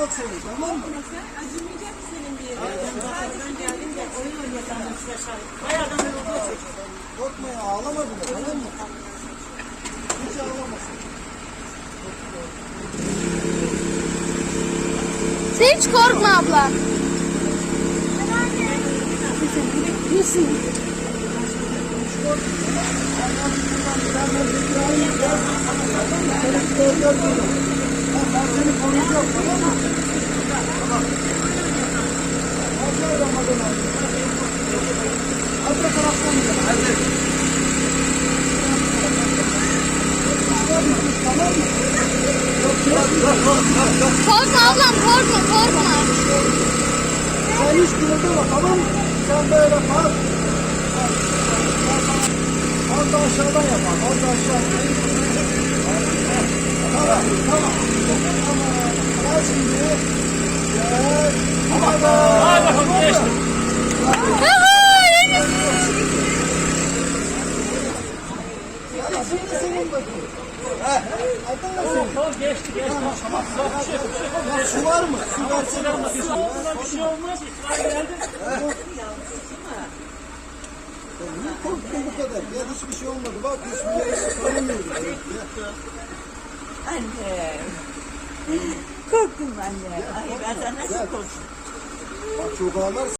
yok senin tamam mı? Acımayacak senin bir yerin. Sadece geldim de oyun oynayacağım size şahit. Bayağıdan beri olduğu çocuk. Korkma ya ağlama bile tamam mı? Hiç ağlamasın. Sen hiç korkma abla. Korkma ablam korkma korkma. Sen hiç kırıldırma tamam mı? Sen böyle kalk. Az da aşağıdan yapalım. Az da aşağıdan. Tamam, geçti geçti. Tamam tamam. Şey şey su var mı? Su versene. Buna bir şey olmaz. İkrar geldi. Niye korktun bu kadar? Ya hiçbir şey olmadı. Bak hiçbir yere tanımıyoruz. Anne. Korktum de. Ay ben sana nasıl korktum? Bak çok ağlarsın.